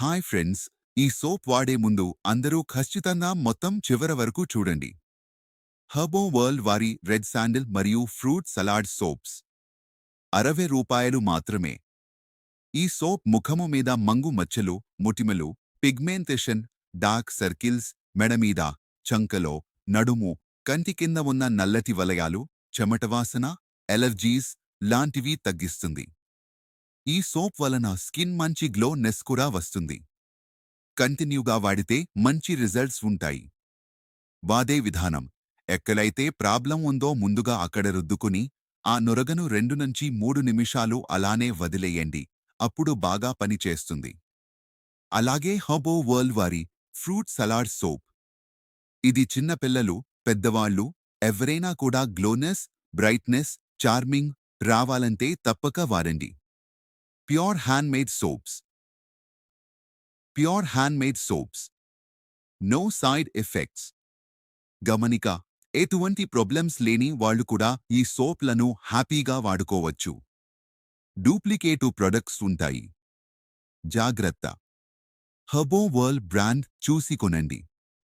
Hi friends ఈ soap వాడే ముందు అందరూ ఖచ్చితంగా మొత్తం చివర వరకు చూడండి. హర్బో వరల్డ్ వారి రెడ్ శాండిల్ మరియు ఫ్రూట్ సలాడ్ సోప్స్. అరవై రూపాయలు మాత్రమే. ఈ సోప్ ముఖము మీద మంగు మచ్చలు ముటిమలు పిగ్మెంటేషన్ డార్క్ సర్కిల్స్ మెడమీద చంకలో నడుము కంటి కింద ఉన్న నల్లటి వలయాలు చెమటవాసన ఎలర్జీస్ లాంటివి తగ్గిస్తుంది. ఈ సోప్ వలన స్కిన్ మంచి గ్లో నెస్ కూడా వస్తుంది. కంటిన్యూగా వాడితే మంచి రిజల్ట్స్ ఉంటాయి. వాదే విధానం. ఎక్కడైతే ప్రాబ్లం ఉందో ముందుగా అక్కడ రుద్దుకుని ఆ నొరగను రెండు నుంచి మూడు నిమిషాలు అలానే వదిలేయండి. అప్పుడు బాగా పనిచేస్తుంది అలాగే హబో వరల్డ్ వారి ఫ్రూట్ సలాడ్ సోప్. ఇది చిన్నపిల్లలు పెద్దవాళ్ళు ఎవరైనా కూడా గ్లోనెస్ బ్రైట్నెస్ చార్మింగ్ రావాలంటే తప్పక వారండి pure handmade soaps pure handmade soaps no side effects గమనిక ఎటువంటి ప్రాబ్లమ్స్ లేని వాళ్ళు కూడా ఈ సోప్లను హ్యాపీగా వాడుకోవచ్చు. డూప్లికేటు ప్రొడక్ట్స్ ఉంటాయి. జాగ్రత్త. హబో వరల్డ్ బ్రాండ్ చూసి కొనండి.